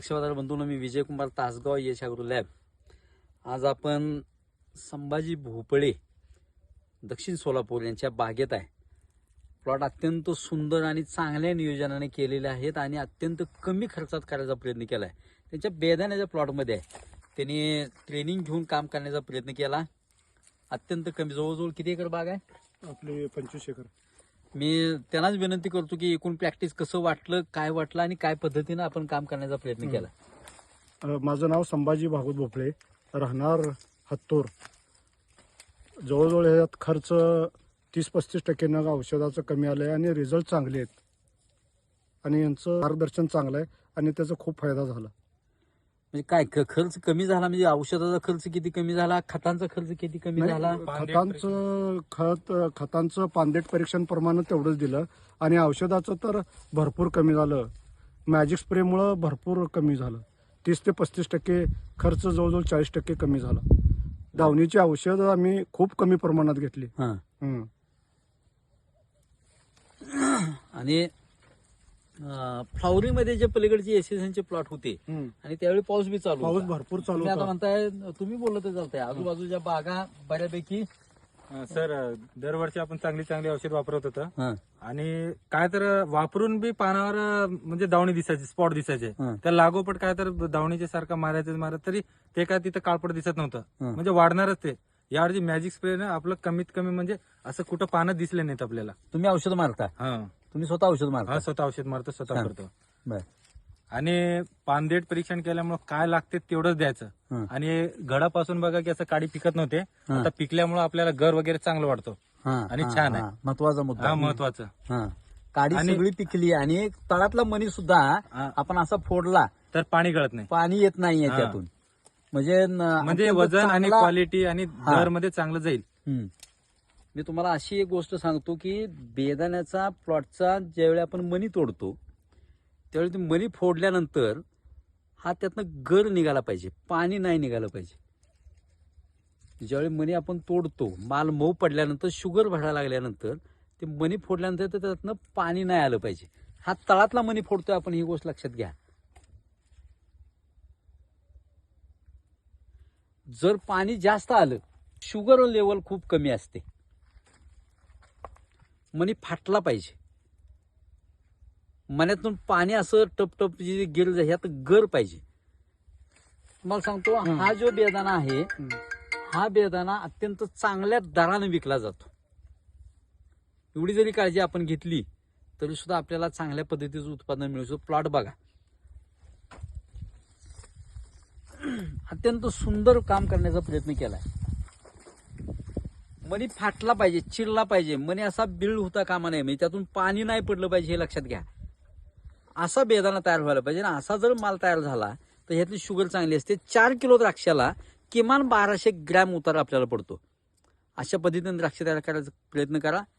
लक्षवादार बंधून मी विजयकुमार तासगाव यशागुरु लॅब. आज आपण संभाजी भोपळे दक्षिण सोलापूर यांच्या बागेत आहे. प्लॉट अत्यंत सुंदर आणि चांगल्या नियोजनाने केलेले आहेत आणि अत्यंत कमी खर्चात करायचा प्रयत्न केला आहे त्यांच्या बेदाण्याच्या प्लॉटमध्ये आहे. त्यांनी ट्रेनिंग घेऊन काम करण्याचा प्रयत्न केला. अत्यंत कमी जवळजवळ किती एकर बाग आहे? आपले पंचवीस एकर. मी त्यांनाच विनंती करतो की एकूण प्रॅक्टिस कसं वाटलं काय वाटलं आणि काय पद्धतीनं आपण काम करण्याचा प्रयत्न. केला. अ, माझं नाव संभाजी भागवत भोपळे राहणार हत्तूर. जवळजवळ ह्यात खर्च तीस पस्तीस टक्क्यानं औषधाचं कमी आलं आहे आणि रिझल्ट चांगले आहेत. आणि यांचं मार्गदर्शन चांगलं आहे आणि त्याचा खूप फायदा झाला. म्हणजे काय ख- खर्च कमी झाला म्हणजे औषधाचा खर्च किती कमी झाला खतांचा खर्च किती कमी झाला? खतांचं खत खतांचं पांदेट परीक्षण प्रमाण तेवढंच दिलं. आणि औषधाचं तर भरपूर कमी झालं. मॅजिक स्प्रेमुळं भरपूर कमी झालं. तीस ते पस्तीस टक्के खर्च जवळजवळ चाळीस टक्के कमी झाला. दावणीची औषधं आम्ही खूप कमी प्रमाणात घेतली. हा. हं. आणि फ्लॉवरिंगमध्ये जे पलीकडचे एसएसएनचे प्लॉट होते आणि त्यावेळी पाऊस बी चालू पाऊस. भरपूर चालू तुम्ही आता म्हणताय तुम्ही बोलत चालताय. आजूबाजूच्या बागा बऱ्यापैकी सर दरवर्षी आपण चांगली चांगली औषध वापरत होतं. हा, आणि काय तर वापरून बी पानावर म्हणजे दावणी दिसायची स्पॉट दिसायचे. हा. त्या लागोपट काय तर दावणीच्या सारखं मारायचं मारत तरी ते काय तिथं काळपट दिसत नव्हतं. हा. म्हणजे वाढणारच ते. यावरची मॅजिक स्प्रे ना आपलं कमीत कमी म्हणजे असं कुठं पानं दिसले नाहीत आपल्याला. तुम्ही औषध मारता. हा. तुम्ही स्वतः औषध मारता हा स्वतः औषध मारतो स्वतः. करतो बर आणि पानदेट परीक्षण केल्यामुळे काय लागते तेवढंच द्यायचं. आणि घडापासून बघा की असं काडी पिकत नव्हते. आता पिकल्यामुळे आपल्याला घर वगैरे चांगलं वाटतो आणि छान आहे. महत्त्वाचा मुद्दा हा महत्वाचं काडी सगळी पिकली आणि तळातला मनी सुद्धा. आपण असा फोडला तर पाणी गळत नाही पाणी येत नाही. याच्यातून म्हणजे म्हणजे वजन आणि क्वालिटी आणि. दरमध्ये चांगलं जाईल. मी तुम्हाला अशी एक गोष्ट सांगतो की बेदाण्याचा प्लॉटचा ज्यावेळी आपण मनी तोडतो त्यावेळी ती मनी फोडल्यानंतर हा त्यातनं गर निघाला पाहिजे पाणी नाही निघालं पाहिजे. ज्यावेळी मनी आपण तोडतो माल मऊ पडल्यानंतर शुगर भरायला लागल्यानंतर ते मनी फोडल्यानंतर ते त्यातनं पाणी नाही आलं पाहिजे. हा तळातला मनी फोडतोय आपण ही गोष्ट लक्षात घ्या. जर पाणी जास्त आलं शुगर लेवल खूप कमी असते. मनी फाटला पाहिजे. मनातून पाणी असं टप टप जे गेलं जाईल ह्यात गर पाहिजे. तुम्हाला सांगतो हा. जो बेदाना आहे हा. बेदाना अत्यंत चांगल्या दराने विकला जातो. एवढी जरी काळजी आपण घेतली तरी सुद्धा आपल्याला चांगल्या पद्धतीचं उत्पादन मिळू शकतो. प्लॉट बघा. अत्यंत सुंदर काम करण्याचा प्रयत्न केलाय. मनी फाटला पाहिजे चिडला पाहिजे. मनी असा बिळ होता कामा नये. म्हणजे त्यातून पाणी नाही पडलं पाहिजे हे लक्षात घ्या. असा बेदाना तयार व्हायला पाहिजे आणि असा जर माल तयार झाला तर ह्यातली शुगर चांगली असते. चार किलो द्राक्षाला किमान बाराशे ग्रॅम उतार आपल्याला पडतो. अशा पद्धतीने द्राक्ष तयार करायचा प्रयत्न करा.